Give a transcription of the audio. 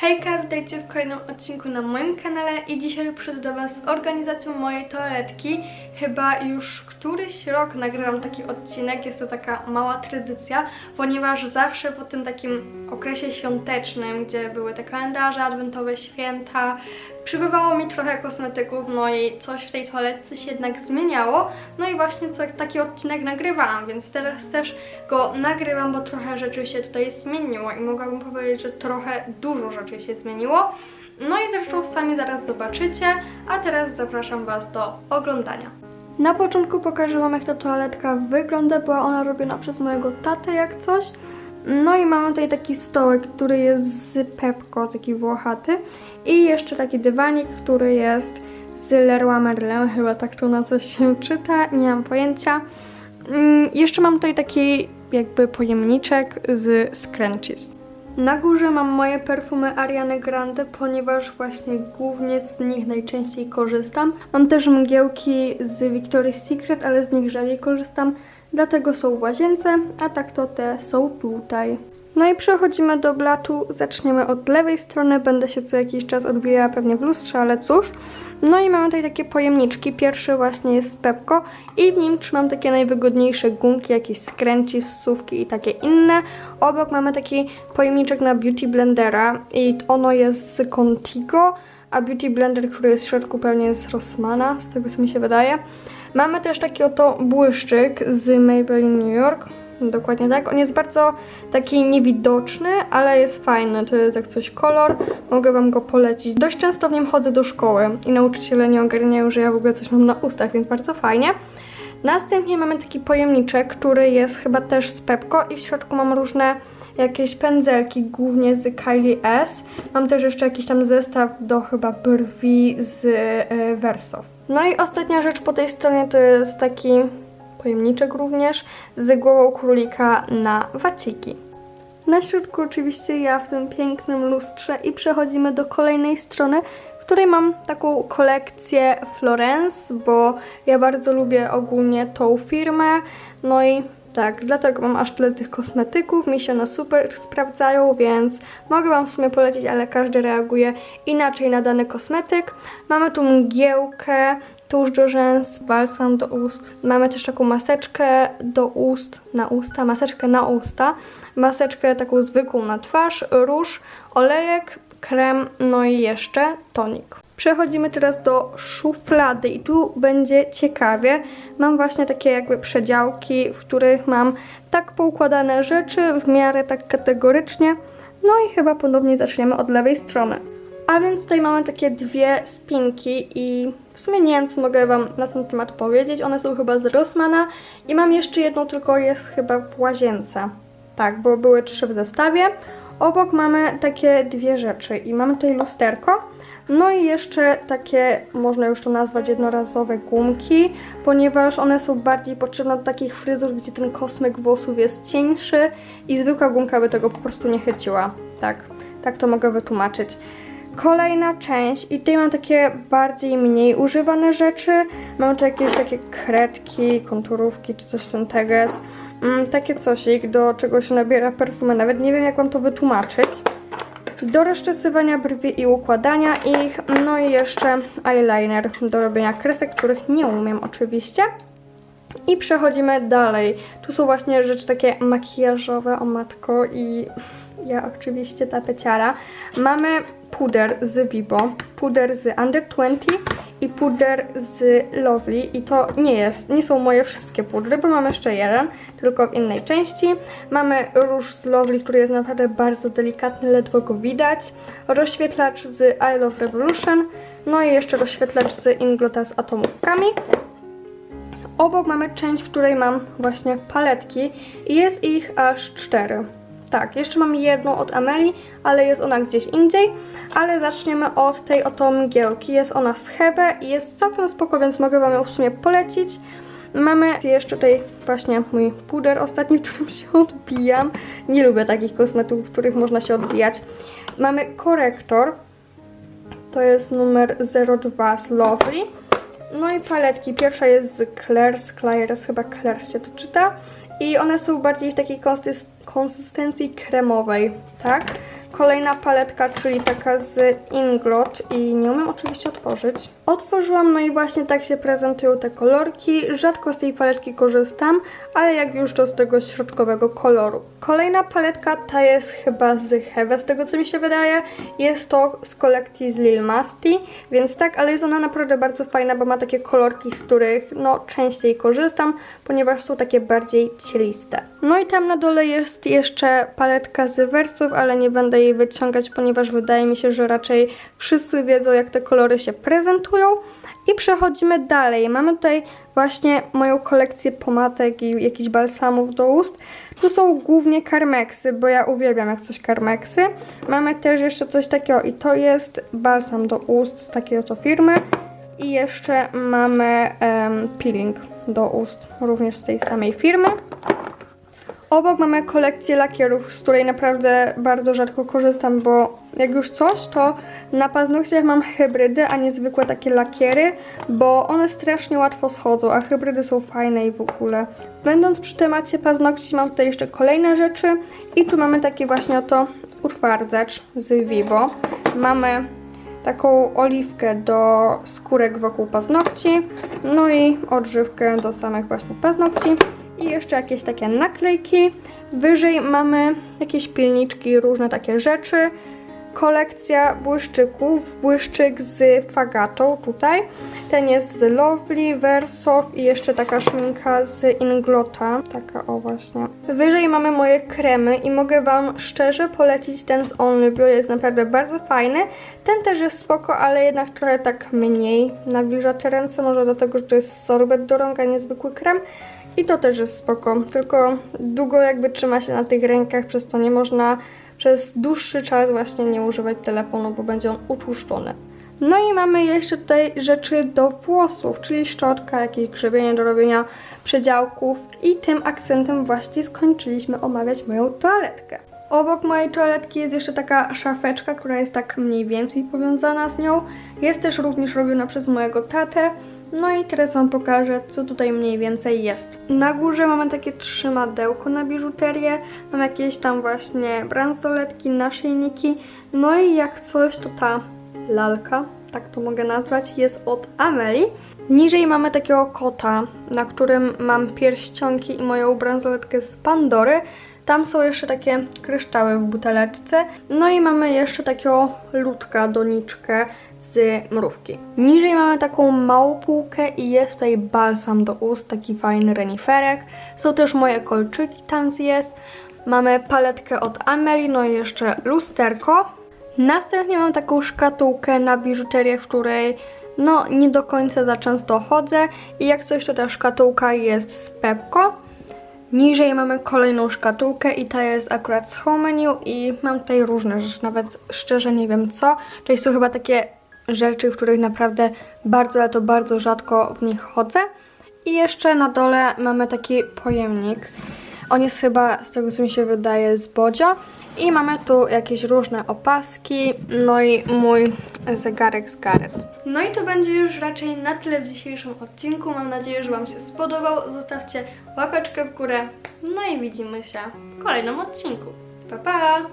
Hejka, witajcie w kolejnym odcinku na moim kanale i dzisiaj przyjdę do Was z organizacją mojej toaletki. Chyba już któryś rok nagrywam taki odcinek, jest to taka mała tradycja, ponieważ zawsze po tym takim okresie świątecznym, gdzie były te kalendarze adwentowe, święta, przybywało mi trochę kosmetyków, no i coś w tej toaletce się jednak zmieniało. No i właśnie co, taki odcinek nagrywałam, więc teraz też go nagrywam, bo trochę rzeczy się tutaj zmieniło i mogłabym powiedzieć, że trochę dużo rzeczy się zmieniło. No i zresztą sami zaraz zobaczycie, a teraz zapraszam Was do oglądania. Na początku pokażę Wam jak ta toaletka wygląda, była ona robiona przez mojego tatę jak coś. No i mamy tutaj taki stołek, który jest z Pepko, taki włochaty. I jeszcze taki dywanik, który jest z Leroy Merlin, chyba tak to na coś się czyta, nie mam pojęcia. Mm, jeszcze mam tutaj taki jakby pojemniczek z Scrunchies. Na górze mam moje perfumy Ariany Grande, ponieważ właśnie głównie z nich najczęściej korzystam. Mam też mgiełki z Victoria's Secret, ale z nich rzadziej korzystam, dlatego są w łazience, a tak to te są tutaj. No i przechodzimy do blatu. Zaczniemy od lewej strony. Będę się co jakiś czas odbijała pewnie w lustrze, ale cóż. No i mamy tutaj takie pojemniczki. Pierwszy właśnie jest z Pepko i w nim trzymam takie najwygodniejsze gumki, jakieś skręci, wsówki i takie inne. Obok mamy taki pojemniczek na Beauty Blendera i ono jest z Contigo, a Beauty Blender, który jest w środku pewnie jest z Rossmana, z tego co mi się wydaje. Mamy też taki oto błyszczyk z Maybelline New York. Dokładnie tak. On jest bardzo taki niewidoczny, ale jest fajny. To jest jak coś kolor. Mogę Wam go polecić. Dość często w nim chodzę do szkoły i nauczyciele nie ogarniają, że ja w ogóle coś mam na ustach, więc bardzo fajnie. Następnie mamy taki pojemniczek, który jest chyba też z Pepko i w środku mam różne jakieś pędzelki, głównie z Kylie S. Mam też jeszcze jakiś tam zestaw do chyba brwi z e, Verso. No i ostatnia rzecz po tej stronie to jest taki pojemniczek również z głową królika na waciki. Na środku oczywiście ja w tym pięknym lustrze i przechodzimy do kolejnej strony, w której mam taką kolekcję Florence, bo ja bardzo lubię ogólnie tą firmę, no i tak, dlatego mam aż tyle tych kosmetyków, mi się one super sprawdzają, więc mogę Wam w sumie polecić, ale każdy reaguje inaczej na dany kosmetyk. Mamy tu mgiełkę, tusz do rzęs, balsam do ust. Mamy też taką maseczkę do ust, na usta, maseczkę na usta, maseczkę taką zwykłą na twarz, róż, olejek, krem, no i jeszcze tonik. Przechodzimy teraz do szuflady i tu będzie ciekawie. Mam właśnie takie jakby przedziałki, w których mam tak poukładane rzeczy, w miarę tak kategorycznie. No i chyba ponownie zaczniemy od lewej strony. A więc tutaj mamy takie dwie spinki i w sumie nie wiem, co mogę Wam na ten temat powiedzieć. One są chyba z Rossmana i mam jeszcze jedną, tylko jest chyba w łazience. Tak, bo były trzy w zestawie. Obok mamy takie dwie rzeczy i mamy tutaj lusterko, no i jeszcze takie, można już to nazwać jednorazowe gumki, ponieważ one są bardziej potrzebne do takich fryzur, gdzie ten kosmyk włosów jest cieńszy i zwykła gumka by tego po prostu nie chyciła. Tak, tak to mogę wytłumaczyć. Kolejna część i tutaj mam takie bardziej mniej używane rzeczy. Mam tu jakieś takie kredki, konturówki czy coś tam tego jest. Mm, takie cosik, do czego się nabiera perfumy. Nawet nie wiem jak wam to wytłumaczyć. Do rozczesywania brwi i układania ich. No i jeszcze eyeliner do robienia kresek, których nie umiem oczywiście. I przechodzimy dalej. Tu są właśnie rzeczy takie makijażowe, o matko i ja oczywiście ta peciara. Mamy puder z Vibo, puder z Under 20 i puder z Lovely i to nie jest, nie są moje wszystkie pudry, bo mam jeszcze jeden, tylko w innej części. Mamy róż z Lovely, który jest naprawdę bardzo delikatny, ledwo go widać. Rozświetlacz z I Love Revolution, no i jeszcze rozświetlacz z Inglota z atomówkami. Obok mamy część, w której mam właśnie paletki i jest ich aż cztery. Tak, jeszcze mam jedną od Ameli, ale jest ona gdzieś indziej. Ale zaczniemy od tej oto mgiełki. Jest ona z Hebe i jest całkiem spoko, więc mogę Wam ją w sumie polecić. Mamy jeszcze tutaj właśnie mój puder ostatni, w którym się odbijam. Nie lubię takich kosmetyków, w których można się odbijać. Mamy korektor. To jest numer 02 z Lovely. No i paletki. Pierwsza jest z Claire's, Claire's, chyba Claire's się to czyta. I one są bardziej w takiej konsystencji kremowej, tak? Kolejna paletka, czyli taka z Inglot i nie umiem oczywiście otworzyć. Otworzyłam, no i właśnie tak się prezentują te kolorki. Rzadko z tej paletki korzystam, ale jak już to z tego środkowego koloru. Kolejna paletka, ta jest chyba z Heve, z tego co mi się wydaje. Jest to z kolekcji z Lil Masti, więc tak, ale jest ona naprawdę bardzo fajna, bo ma takie kolorki, z których no częściej korzystam, ponieważ są takie bardziej cieliste. No i tam na dole jest jeszcze paletka z wersów, ale nie będę jej wyciągać, ponieważ wydaje mi się, że raczej wszyscy wiedzą, jak te kolory się prezentują. I przechodzimy dalej. Mamy tutaj właśnie moją kolekcję pomadek i jakichś balsamów do ust. Tu są głównie karmeksy, bo ja uwielbiam jak coś karmeksy. Mamy też jeszcze coś takiego i to jest balsam do ust z takiej oto firmy. I jeszcze mamy em, peeling do ust, również z tej samej firmy. Obok mamy kolekcję lakierów, z której naprawdę bardzo rzadko korzystam, bo jak już coś, to na paznokciach mam hybrydy, a nie zwykłe takie lakiery, bo one strasznie łatwo schodzą, a hybrydy są fajne i w ogóle. Będąc przy temacie paznokci, mam tutaj jeszcze kolejne rzeczy i tu mamy taki właśnie oto utwardzacz z Vivo. Mamy taką oliwkę do skórek wokół paznokci, no i odżywkę do samych właśnie paznokci jeszcze jakieś takie naklejki. Wyżej mamy jakieś pilniczki, różne takie rzeczy. Kolekcja błyszczyków, błyszczyk z fagatą tutaj. Ten jest z Lovely, Versof i jeszcze taka szminka z Inglota. Taka o właśnie. Wyżej mamy moje kremy i mogę Wam szczerze polecić ten z Only Bio, jest naprawdę bardzo fajny. Ten też jest spoko, ale jednak trochę tak mniej nawilża te ręce, może dlatego, że to jest sorbet do rąk, a nie zwykły krem. I to też jest spoko, tylko długo jakby trzyma się na tych rękach, przez to nie można przez dłuższy czas właśnie nie używać telefonu, bo będzie on utłuszczony. No i mamy jeszcze tutaj rzeczy do włosów, czyli szczotka, jakieś grzebienie do robienia przedziałków i tym akcentem właśnie skończyliśmy omawiać moją toaletkę. Obok mojej toaletki jest jeszcze taka szafeczka, która jest tak mniej więcej powiązana z nią. Jest też również robiona przez mojego tatę. No i teraz Wam pokażę, co tutaj mniej więcej jest. Na górze mamy takie trzymadełko na biżuterię, mam jakieś tam właśnie bransoletki, naszyjniki, no i jak coś, to ta lalka, tak to mogę nazwać, jest od Ameli. Niżej mamy takiego kota, na którym mam pierścionki i moją bransoletkę z Pandory. Tam są jeszcze takie kryształy w buteleczce. No i mamy jeszcze takiego ludka, doniczkę z mrówki. Niżej mamy taką małą półkę i jest tutaj balsam do ust, taki fajny reniferek. Są też moje kolczyki, tam jest. Mamy paletkę od Ameli, no i jeszcze lusterko. Następnie mam taką szkatułkę na biżuterię, w której no nie do końca za często chodzę i jak coś to ta szkatułka jest z Pepko. Niżej mamy kolejną szkatułkę i ta jest akurat z home menu i mam tutaj różne rzeczy, nawet szczerze nie wiem co. Czyli są chyba takie rzeczy, w których naprawdę bardzo, ale to bardzo rzadko w nich chodzę. I jeszcze na dole mamy taki pojemnik. On jest chyba, z tego co mi się wydaje, z Bodzio. I mamy tu jakieś różne opaski, no i mój zegarek z Gareth. No i to będzie już raczej na tyle w dzisiejszym odcinku. Mam nadzieję, że Wam się spodobał. Zostawcie łapeczkę w górę. No i widzimy się w kolejnym odcinku. Pa, pa!